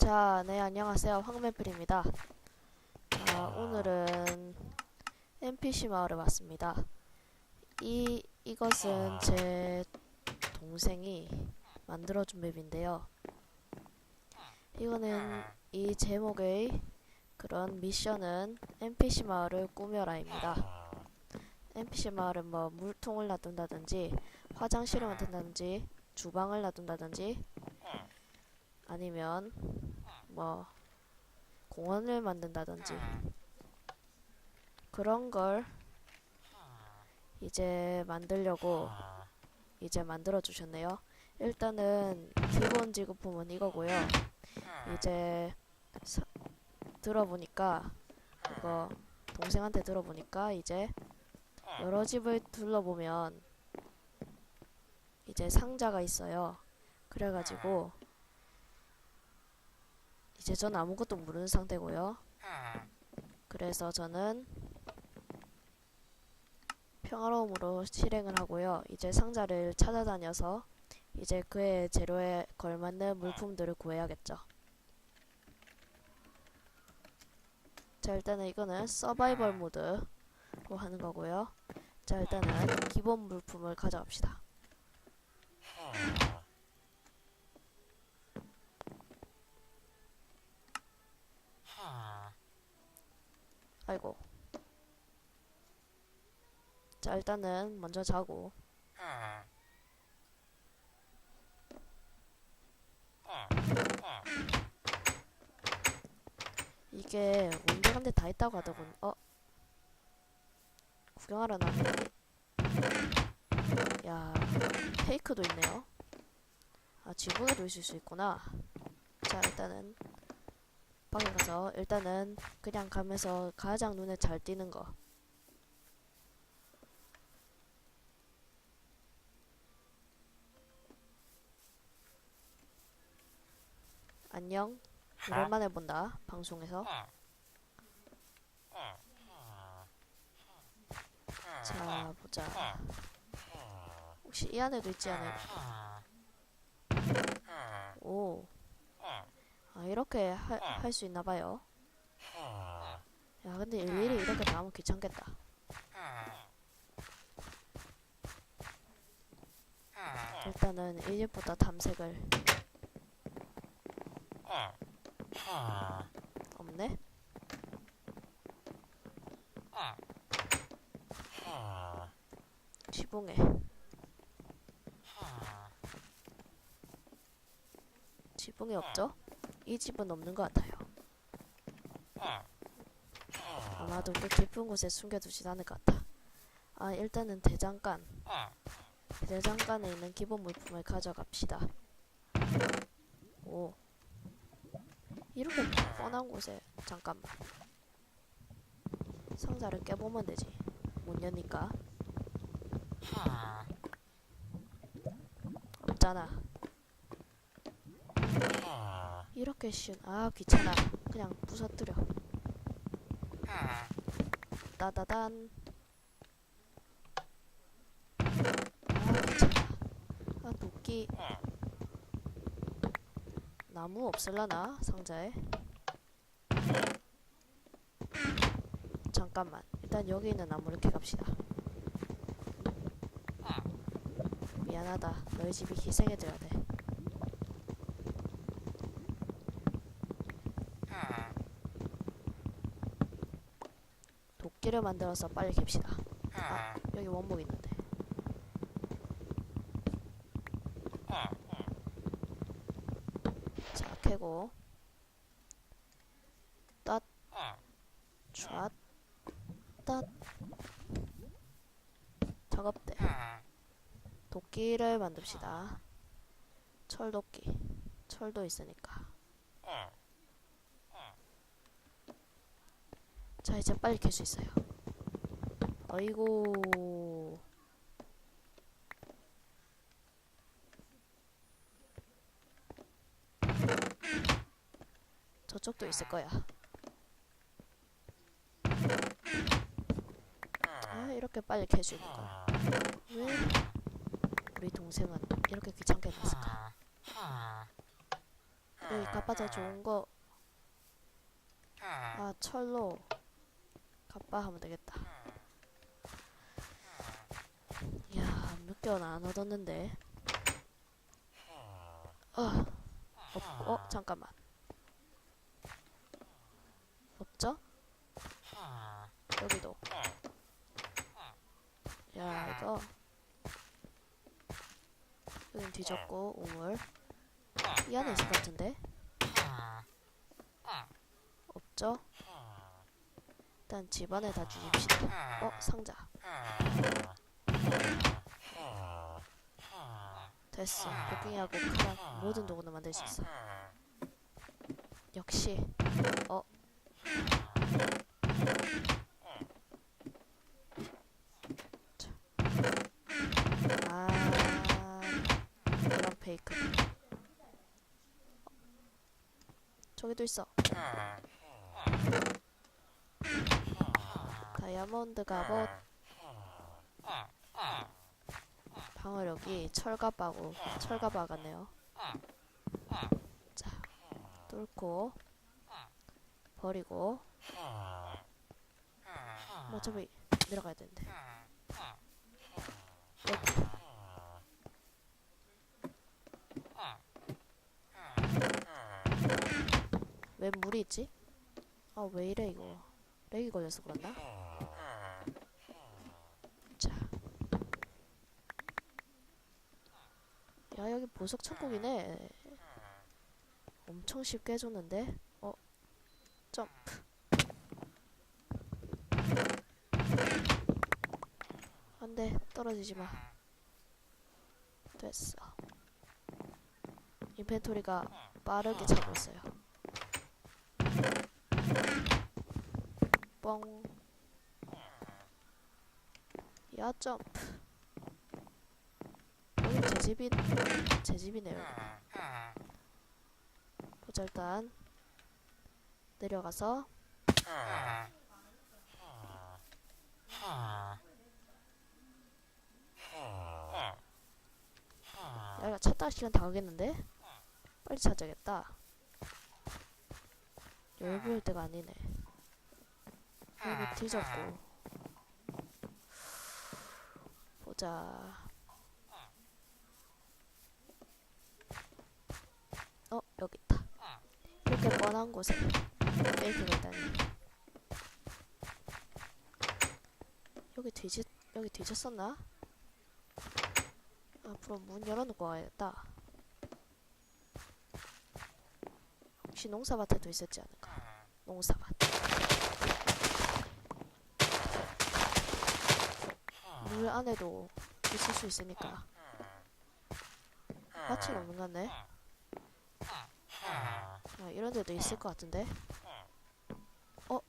자, 네, 안녕하세요. 황맨플입니다. 자, 오늘은 NPC 마을에 왔습니다. 이, 이것은 제 동생이 만들어준 맵인데요. 이거는 이 제목의 그런 미션은 NPC 마을을 꾸며라입니다. NPC 마을은 뭐 물통을 놔둔다든지 화장실을 만든다든지 주방을 놔둔다든지 아니면 뭐 공원을 만든다든지 그런 걸 이제 만들려고 이제 만들어 주셨네요. 일단은 기본 지급품은 이거고요. 이제 사- 들어보니까 그거 동생한테 들어보니까 이제 여러 집을 둘러보면 이제 상자가 있어요. 그래가지고 이제 전 아무것도 모르는 상태고요. 그래서 저는 평화로움으로 실행을 하고요. 이제 상자를 찾아다녀서 이제 그의 재료에 걸맞는 물품들을 구해야겠죠. 자 일단은 이거는 서바이벌 모드로 하는 거고요. 자 일단은 기본 물품을 가져갑시다. 아이고. 자 일단은 먼저 자고 이게 온데간데 다 있다고 하더군. 어? 구경하러 나네. 야, 페이크도 있네요. 아, 지붕에도 있을 수 있구나. 자, 일단은 방에 가서 일단은 그냥 가면서 가장 눈에 잘 띄는 거. 안녕. 오랜만에 본다. 방송에서. 자, 보자. 혹시 이 안에도 있지 않을까? 오. 아, 이렇게 할 수 있나 봐요. 야, 근데 일일이 이렇게 다 하면 귀찮겠다. 일단은 이 집부터 탐색을. 없네? 지붕에. 지붕에 없죠? 이 집은 없는 것 같아요. 아마도 꽤 깊은 곳에 숨겨두진 않을 것 같아. 아, 일단은 대장간. 대장간에 있는 기본 물품을 가져갑시다. 오. 이렇게 뻔한 곳에 잠깐만. 상자를 깨보면 되지. 못 여니까. 없잖아. 이렇게 쉬운. 아 귀찮아. 그냥 부서뜨려. 따다단. 아 귀찮아. 아 도끼. 나무 없을라나 상자에? 잠깐만. 일단 여기 있는 나무를 캐갑시다. 미안하다. 너희 집이 희생해줘야 돼. 도끼를 만들어서 빨리 캡시다. 아, 여기 원목 있는데. 자, 캐고. 땄. 촤. 땄. 작업대. 도끼를 만듭시다. 철도끼. 철도 있으니까. 자, 이제 빨리 캘 수 있어요. 어이고. 저쪽도 있을 거야. 아, 이렇게 빨리 캘 수 있는 거야. 왜 우리 동생은 이렇게 귀찮게 했을까? 여기 갑바자 좋은 거. 아, 철로. 갑바 하면 되겠다. 이야, 몇 개월 안 얻었는데. 어, 없, 어, 잠깐만. 없죠? 여기도. 야, 이거. 여긴 뒤졌고, 우물. 이 안에 있을 것 같은데? 없죠? 일단 집안에 다 주입시다. 어, 상자. 됐어. 복갱이하고 카랑 모든 도구는 만들 수 있어. 역시. 어. 자. 아. 이런 페이크. 저기도 있어. 다이아몬드 갑옷. 방어력이 철갑하고 철갑아 같네요. 자, 뚫고 버리고. 뭐 어차피 내려가야 되는데. 여기. 왜 물이 있지? 아 왜 이래 이거 렉이 걸려서 그런가? 자. 야 여기 보석 천국이네. 엄청 쉽게 해줬는데? 어? 점프. 안돼 떨어지지 마. 됐어. 인벤토리가 빠르게 있어요. 뻥. 야 점프. 집이 제 집이네요. 보자 일단 내려가서 야 이거 찾다가 시간 다 가겠는데? 빨리 찾아야겠다. 열볼 때가 아니네. 여기 뒤졌고. 보자. 어, 여기 있다. 이렇게 뻔한 곳에 페이크가 있다니. 여기 뒤집, 여기 뒤졌었나? 앞으로 문 열어놓고 가야겠다. 혹시 농사밭에도 있었지 않을까? 농사밭. 물 안에도 있을 수 있으니까. 밭은 없는 것 같네. 아, 이런 데도 있을 것 같은데. 어?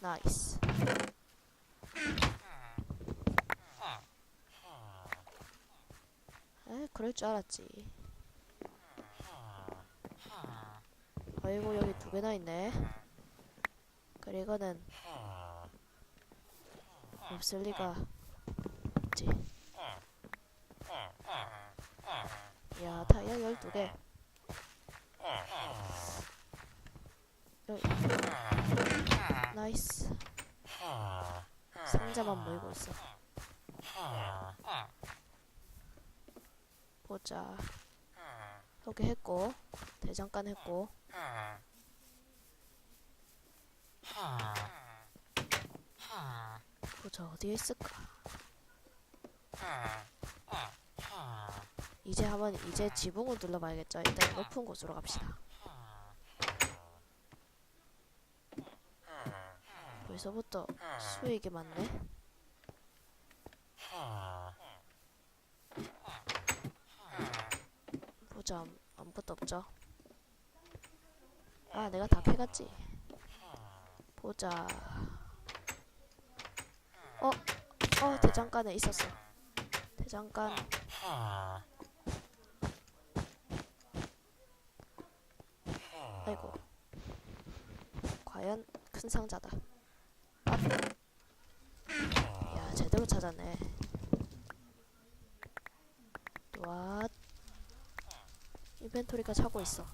나이스. 에, 그럴 줄 알았지. 아이고, 여기 두 개나 있네. 그리고는 없을 리가 없지. 야, 다이아 12개. 여기. 나이스. 상자만 모이고 있어. 보자. 여기 했고, 대장간 했고. 보자, 어디에 있을까? 이제 한번 이제 지붕을 둘러봐야겠죠. 일단 높은 곳으로 갑시다. 벌써부터 수익이 많네. 보자, 아무것도 없죠. 아, 내가 다 캐갔지. 보자. 어, 어, 대장간에 있었어. 대장간. 아이고. 과연 큰 상자다. 아. 야, 제대로 찾았네. 와. 인벤토리가 차고 있어.